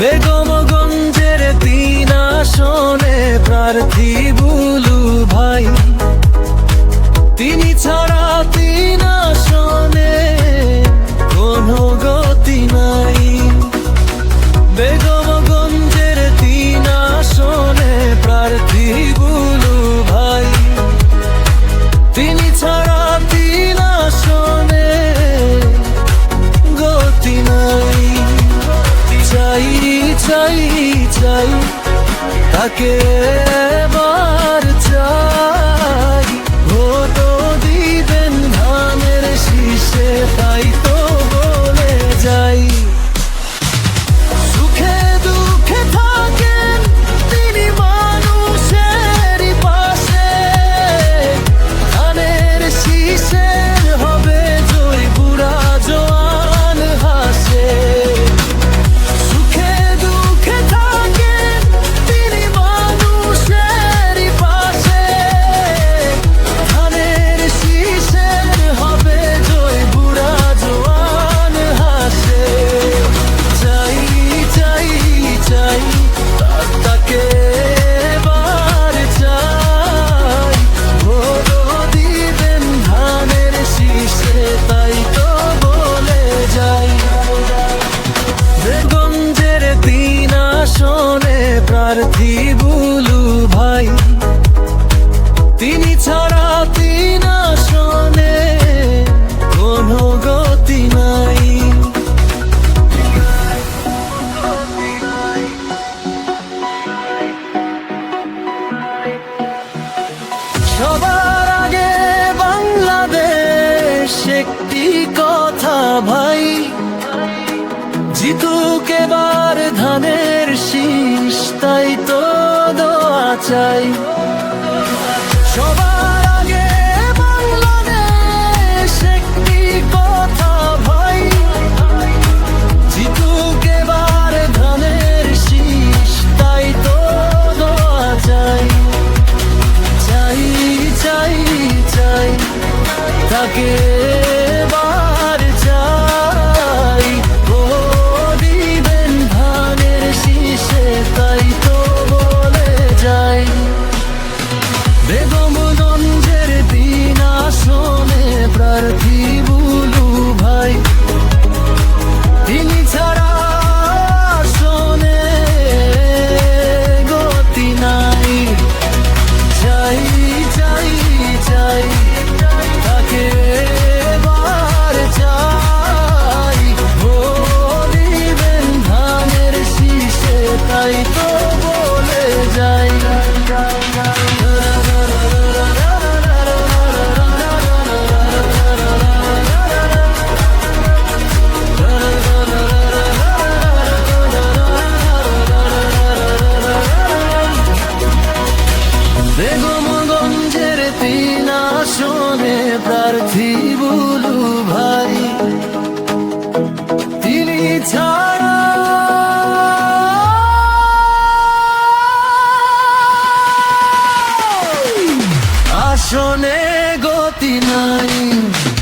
বেগম গঞ্জের তিন আসনে প্রার্থী চাই চাই তাকে এবার পার্থী বুলু ভাই, তিনি ছাড়া তিন আসনে কোনো গতি নাই। সবার আগে বাংলাদেশ একটি কথা ভাই, জিতুকে এবার ধানে চাই আসনে গতি নাই।